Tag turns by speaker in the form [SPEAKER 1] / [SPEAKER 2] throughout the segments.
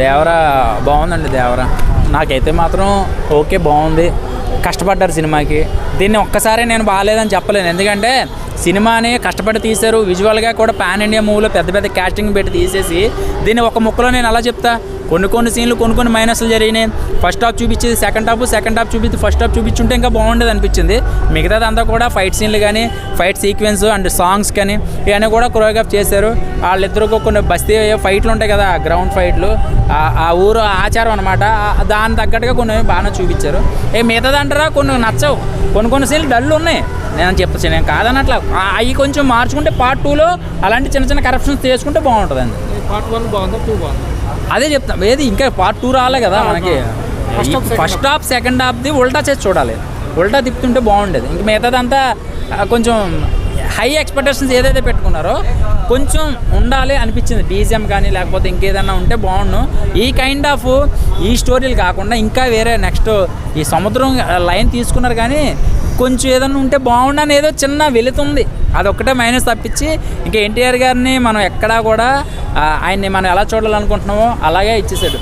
[SPEAKER 1] దేవరా బాగుందండి దేవరా. నాకైతే మాత్రం ఓకే బాగుంది. కష్టపడ్డారు సినిమాకి. దీన్ని ఒక్కసారి నేను బాగాలేదని చెప్పలేను. ఎందుకంటే సినిమాని కష్టపడి తీశారు. విజువల్గా కూడా పాన్ ఇండియా మూవీలో పెద్ద పెద్ద క్యాస్టింగ్ పెట్టి తీసేసి దీన్ని ఒక ముక్కలో నేను అలా చెప్తా? కొన్ని కొన్ని సీన్లు కొన్ని కొన్ని మైనస్లు జరిగినాయి. ఫస్ట్ హాఫ్ చూపించేది సెకండ్ హాఫ్ సెకండ్ హాఫ్ చూపించి ఫస్ట్ హాఫ్ చూపించుంటే ఇంకా బాగుండేది అనిపించింది. మిగతాది అంతా కూడా ఫైట్ సీన్లు కానీ ఫైట్ సీక్వెన్స్ అండ్ సాంగ్స్ కానీ ఇవన్నీ కూడా కొరియోగ్రాఫ్ చేశారు. వాళ్ళిద్దరు కొన్ని బస్తీ ఫైట్లు ఉంటాయి కదా గ్రౌండ్ ఫైట్లు ఆ- ఊరు ఆచారం అనమాట దాని తగ్గట్టుగా కొన్ని బాగానే చూపించారు. ఏ మిగతాదంటారా? కొన్ని నచ్చవు. కొన్ని కొన్ని సీన్లు డల్ ఉన్నాయి. నేను చెప్పచ్చు నేను కాదన్నట్ల అవి కొంచెం మార్చుకుంటే పార్ట్ టూలో అలాంటి చిన్న చిన్న కరప్షన్స్ చేసుకుంటే బాగుంటుందండి.
[SPEAKER 2] పార్ట్ వన్ బాగుందా టూ బాగుందా?
[SPEAKER 1] అదే చెప్తాం. ఏది ఇంకా పార్ట్ టూ రాలే కదా మనకి. ఫస్ట్ హాఫ్ సెకండ్ హాఫ్ది ఉల్టా చేసి చూడాలి. ఉల్టా తిప్పుతుంటే బాగుండేది. ఇంక మిగతాదంతా కొంచెం హై ఎక్స్పెక్టేషన్స్ ఏదైతే పెట్టుకున్నారో కొంచెం ఉండాలి అనిపించింది. బీజిఎం కానీ లేకపోతే ఇంకేదన్నా ఉంటే బాగుండు. ఈ కైండ్ ఆఫ్ ఈ స్టోరీలు కాకుండా ఇంకా వేరే నెక్స్ట్ ఈ సముద్రం లైన్ తీసుకున్నారు కానీ కొంచెం ఏదైనా ఉంటే బాగుండని ఏదో చిన్న వెళుతుంది అదొక్కటే మైనస్ తప్పించి ఇంకా ఎన్టీఆర్ గారిని మనం ఎక్కడా కూడా ఆయన్ని మనం ఎలా చూడాలనుకుంటున్నామో అలాగే ఇచ్చేసాడు.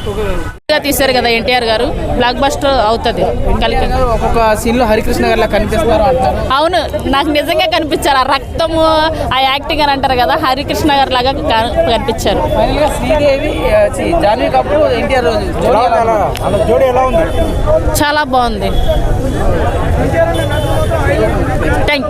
[SPEAKER 3] తీశారు కదా ఎన్టీఆర్ గారు. బ్లాక్ బస్టర్ అవుతుంది. కలిపి.
[SPEAKER 2] ఒక్కొక్క సీన్లో హరికృష్ణ గారు కనిపిస్తున్నారు అంటారు.
[SPEAKER 3] అవును నాకు నిజంగా కనిపించారు ఆ రక్తము ఆ యాక్టింగ్ అని అంటారు కదా హరికృష్ణ గారు లాగా కనిపించారు? చాలా బాగుంది. థ్యాంక్